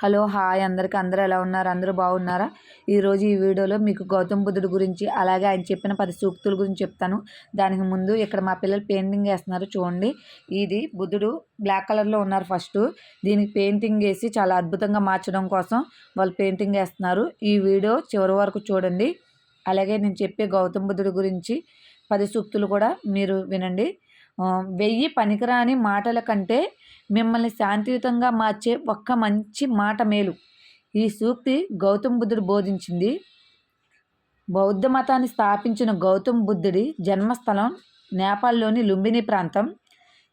Hello hi. అందరికీ అందరూ ఎలా ఉన్నారు? అందరూ బాగున్నారా? ఈరోజు ఈ వీడియోలో మీకు గౌతమ్ బుద్ధుడి గురించి అలాగే ఆయన చెప్పిన పది సూక్తుల గురించి చెప్తాను. దానికి ముందు ఇక్కడ మా పిల్లలు పెయింటింగ్ వేస్తున్నారు చూడండి. ఇది బుద్ధుడు బ్లాక్ కలర్లో ఉన్నారు ఫస్ట్. దీనికి పెయింటింగ్ వేసి చాలా అద్భుతంగా మార్చడం కోసం వాళ్ళు పెయింటింగ్ వేస్తున్నారు. ఈ వీడియో చివరి వరకు చూడండి. అలాగే నేను చెప్పే గౌతమ్ బుద్ధుడి గురించి పది సూక్తులు కూడా మీరు వినండి. వెయ్యి పనికిరాని మాటల కంటే మిమ్మల్ని శాంతియుతంగా మార్చే ఒక్క మంచి మాట మేలు. ఈ సూక్తి గౌతమ్ బుద్ధుడు బోధించింది. బౌద్ధ మతాన్ని స్థాపించిన గౌతమ్ బుద్ధుడి జన్మస్థలం నేపాల్లోని లుంబిని ప్రాంతం.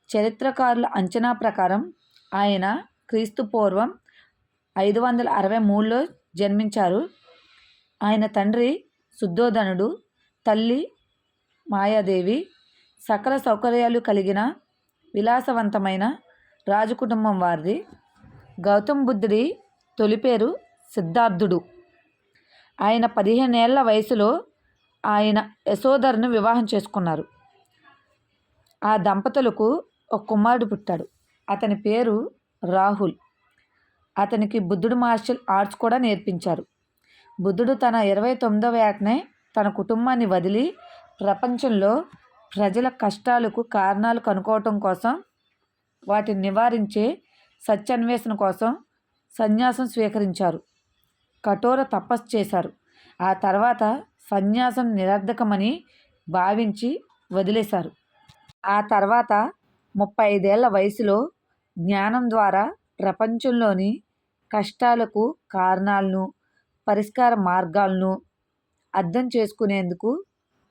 చరిత్రకారుల అంచనా ప్రకారం ఆయన క్రీస్తు పూర్వం ఐదు వందల అరవై మూడులో జన్మించారు. ఆయన తండ్రి శుద్ధోధనుడు తల్లి మాయాదేవి సకల సౌకర్యాలు కలిగిన విలాసవంతమైన రాజకుటుంబం వారిది. గౌతమ్ బుద్ధుడి తొలి పేరు సిద్ధార్థుడు. ఆయన పదిహేనేళ్ళ వయసులో ఆయన యశోదరును వివాహం చేసుకున్నారు. ఆ దంపతులకు ఒక కుమారుడు పుట్టాడు. అతని పేరు రాహుల్. అతనికి బుద్ధుడు మార్షల్ ఆర్ట్స్ కూడా నేర్పించారు. బుద్ధుడు తన ఇరవై తొమ్మిదవ ఏటనే తన కుటుంబాన్ని వదిలి ప్రపంచంలో ప్రజల కష్టాలకు కారణాలు కనుక్కోవటం కోసం వాటిని నివారించే సత్యాన్వేషణ కోసం సన్యాసం స్వీకరించారు. కఠోర తపస్సు చేశారు. ఆ తర్వాత సన్యాసం నిరర్ధకమని భావించి వదిలేశారు. ఆ తర్వాత ముప్పై ఐదేళ్ళ వయసులో జ్ఞానం ద్వారా ప్రపంచంలోని కష్టాలకు కారణాలను పరిష్కార మార్గాలను అర్థం చేసుకునేందుకు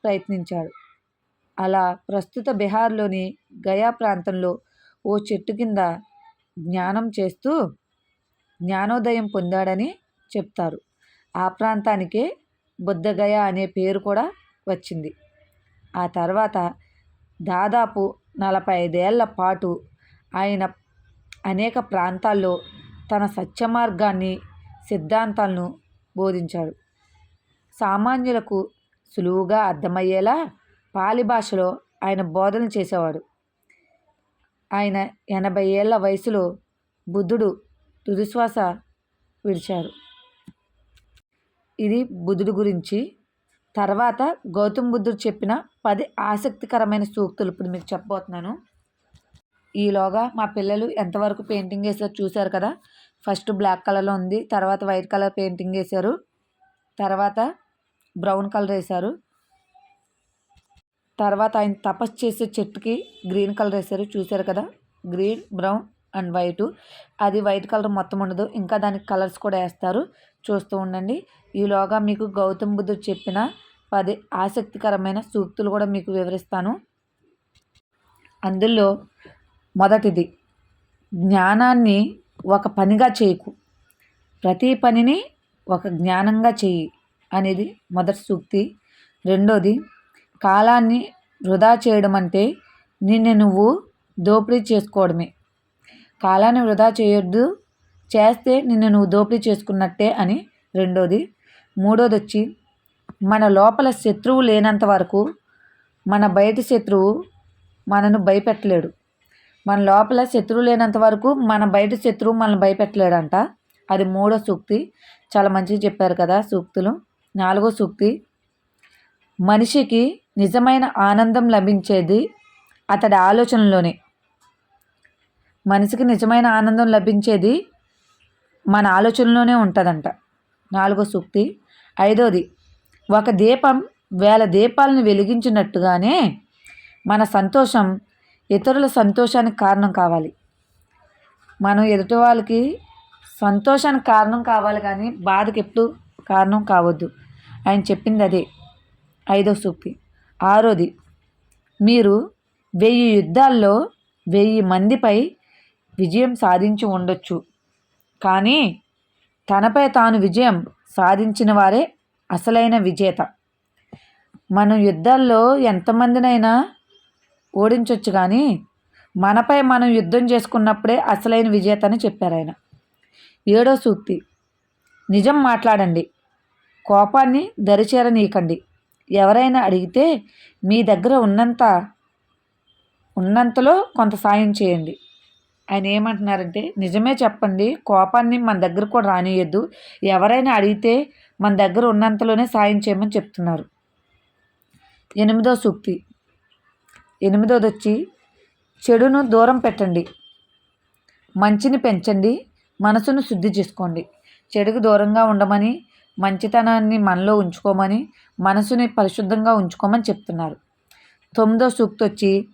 ప్రయత్నించాడు. అలా ప్రస్తుత బీహార్లోని గయా ప్రాంతంలో ఓ చెట్టు కింద జ్ఞానం చేస్తూ జ్ఞానోదయం పొందాడని చెప్తారు. ఆ ప్రాంతానికే బుద్ధగయ అనే పేరు కూడా వచ్చింది. ఆ తర్వాత దాదాపు నలభై ఐదేళ్ళ పాటు ఆయన అనేక ప్రాంతాల్లో తన సత్యమార్గాన్ని సిద్ధాంతాలను బోధించాడు. సామాన్యులకు సులువుగా అర్థమయ్యేలా పాలి భాషలో ఆయన బోధన చేసేవాడు. ఆయన ఎనభై ఏళ్ళ వయసులో బుద్ధుడు తుదిశ్వాస విడిచారు ఇది బుద్ధుడు గురించి. తర్వాత గౌతమ్ బుద్ధుడు చెప్పిన పది ఆసక్తికరమైన సూక్తులు ఇప్పుడు మీకు చెప్పబోతున్నాను. ఈలోగా మా పిల్లలు ఎంతవరకు పెయింటింగ్ వేసారో చూశారు కదా. ఫస్ట్ బ్లాక్ కలర్లో ఉంది తర్వాత వైట్ కలర్ పెయింటింగ్ వేశారు తర్వాత బ్రౌన్ కలర్ వేశారు. తర్వాత ఆయన తపస్సు చేసే చెట్టుకి గ్రీన్ కలర్ వేశారు. చూశారు కదా? Green brown and white. అది వైట్ కలర్ మొత్తం ఉండదు. ఇంకా దానికి కలర్స్ కూడా వేస్తారు. చూస్తూ ఉండండి. ఈలోగా మీకు గౌతమ్ బుద్ధుడు చెప్పిన పది ఆసక్తికరమైన సూక్తులు కూడా మీకు వివరిస్తాను. అందులో మొదటిది జ్ఞానాన్ని ఒక పనిగా చేయకు. ప్రతి పనిని ఒక జ్ఞానంగా చెయ్యి అనేది మొదటి సూక్తి. రెండోది కాలాన్ని వృధా చేయడం అంటే నిన్ను నువ్వు దోపిడీ చేసుకోవడమే. కాలాన్ని వృధా చేయొద్దు చేస్తే నిన్ను నువ్వు దోపిడీ చేసుకున్నట్టే అని రెండోది. మూడోది వచ్చి మన లోపల శత్రువు లేనంత వరకు మన బయట శత్రువు మనను భయపెట్టలేడు. మన లోపల శత్రువు లేనంత వరకు మన బయట శత్రువు మనల్ని భయపెట్టలేడంట. అది మూడో సూక్తి. చాలా మంచిగా చెప్పారు కదా సూక్తులు. నాలుగో సూక్తి మనిషికి నిజమైన ఆనందం లభించేది అతడి ఆలోచనలోనే. మనిషికి నిజమైన ఆనందం లభించేది మన ఆలోచనలోనే ఉంటుందంట. నాలుగో సూక్తి. ఐదోది ఒక దీపం వేల దీపాలను వెలిగించినట్టుగానే మన సంతోషం ఇతరుల సంతోషానికి కారణం కావాలి. మనం ఎదుటి వాళ్ళకి సంతోషానికి కారణం కావాలి కానీ బాధకి ఎప్పుడు కారణం కావద్దు. ఆయన చెప్పింది అదే. ఐదో సూక్తి. ఆరోది. మీరు వెయ్యి యుద్ధాల్లో వెయ్యి మందిపై విజయం సాధించి ఉండొచ్చు. కానీ తనపై తాను విజయం సాధించిన వారే అసలైన విజేత. మనం యుద్ధాల్లో ఎంతమందినైనా ఓడించవచ్చు కానీ మనపై మనం యుద్ధం చేసుకున్నప్పుడే అసలైన విజేత అని చెప్పారు ఆయన. ఏడో సూక్తి. నిజం మాట్లాడండి. కోపాన్ని దరిచేరనీయకండి. ఎవరైనా అడిగితే మీ దగ్గర ఉన్నంత ఉన్నంతలో కొంత సాయం చేయండి. ఆయన ఏమంటున్నారంటే నిజమే చెప్పండి కోపాన్ని మన దగ్గర కూడా రానియద్దు. ఎవరైనా అడిగితే మన దగ్గర ఉన్నంతలోనే సాయం చేయమని చెప్తున్నారు. ఎనిమిదో సూక్తి. ఎనిమిదోది వచ్చి చెడును దూరం పెట్టండి. మంచిని పెంచండి. మనసును శుద్ధి చేసుకోండి. చెడుకు దూరంగా ఉండమని మంచితనాన్ని మనలో ఉంచుకోమని మనసుని పరిశుద్ధంగా ఉంచుకోమని చెప్తున్నారు. తొమ్మిదో సూక్తి వచ్చి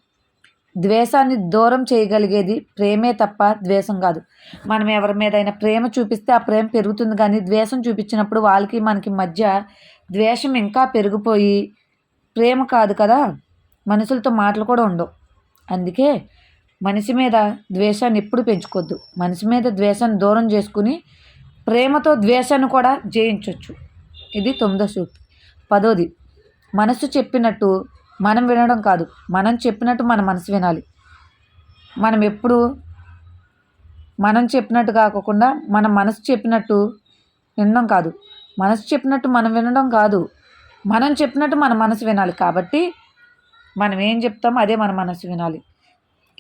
ద్వేషాన్ని దూరం చేయగలిగేది ప్రేమే తప్ప ద్వేషం కాదు. మనం ఎవరి మీదైనా ప్రేమ చూపిస్తే ఆ ప్రేమ పెరుగుతుంది కానీ ద్వేషం చూపించినప్పుడు వాళ్ళకి మనకి మధ్య ద్వేషం ఇంకా పెరిగిపోయి ప్రేమ కాదు కదా. మనుషులతో మాటలు కూడా ఉండవు. అందుకే మనిషి మీద ద్వేషాన్ని ఎప్పుడు పెంచుకోవద్దు. మనిషి మీద ద్వేషాన్ని దూరం చేసుకుని ప్రేమతో ద్వేషాన్ని కూడా జయించవచ్చు ఇది తొమ్మిదో సూక్తి. పదోది మనసు చెప్పినట్టు మనం వినడం కాదు. మనం చెప్పినట్టు మన మనసు వినాలి. మనం ఎప్పుడు మనం చెప్పినట్టు కాకుండా మన మనసు చెప్పినట్టు వినడం కాదు. మనసు చెప్పినట్టు మనం వినడం కాదు. మనం చెప్పినట్టు మన మనసు వినాలి కాబట్టి మనం ఏం చెప్తామో అదే మన మనసు వినాలి.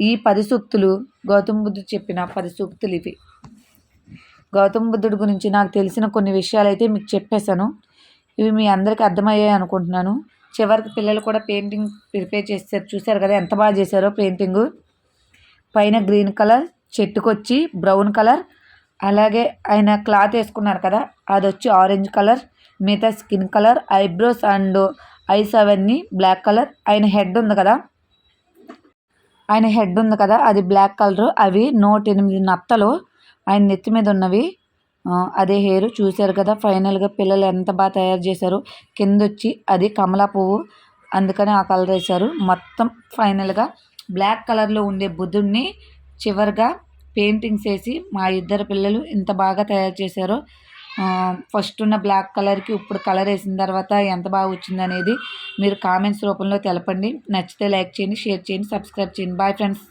ఈ పది సూక్తులు గౌతమ బుద్ధుడు చెప్పిన పది సూక్తులు ఇవి. గౌతమ బుద్ధుడి గురించి నాకు తెలిసిన కొన్ని విషయాలు అయితే మీకు చెప్పేశాను. ఇవి మీ అందరికీ అర్థమయ్యాయి అనుకుంటున్నాను. చివరికి పిల్లలు కూడా పెయింటింగ్ ప్రిపేర్ చేస్తారు చూసారు కదా ఎంత బాగా చేశారో పెయింటింగు. పైన గ్రీన్ కలర్ చెట్టుకొచ్చి బ్రౌన్ కలర్. అలాగే ఆయన క్లాత్ వేసుకున్నారు కదా అది వచ్చి ఆరెంజ్ కలర్ మిగతా skin colour eyebrows and eyes అవన్నీ బ్లాక్ కలర్. ఆయన హెడ్ ఉంది కదా. ఆయన హెడ్ ఉంది కదా అది బ్లాక్ కలర్. అవి నూట ఎనిమిది నత్తలు. ఆయన నెత్తి మీద ఉన్నవి. అదే హెయిర్ చూశారు కదా ఫైనల్గా పిల్లలు ఎంత బాగా తయారు చేశారు. కింద వచ్చి అది కమలా పువ్వు. అందుకని ఆ కలర్ వేశారు. మొత్తం ఫైనల్గా బ్లాక్ కలర్లో ఉండే బుద్ధుడిని చివరిగా పెయింటింగ్స్ వేసి మా ఇద్దరు పిల్లలు ఇంత బాగా తయారు చేశారో. ఫస్ట్ ఉన్న బ్లాక్ కలర్కి ఇప్పుడు కలర్ వేసిన తర్వాత ఎంత బాగా వచ్చింది అనేది మీరు కామెంట్స్ రూపంలో తెలపండి. నచ్చితే లైక్ చేయండి షేర్ చేయండి సబ్స్క్రైబ్ చేయండి. Bye friends.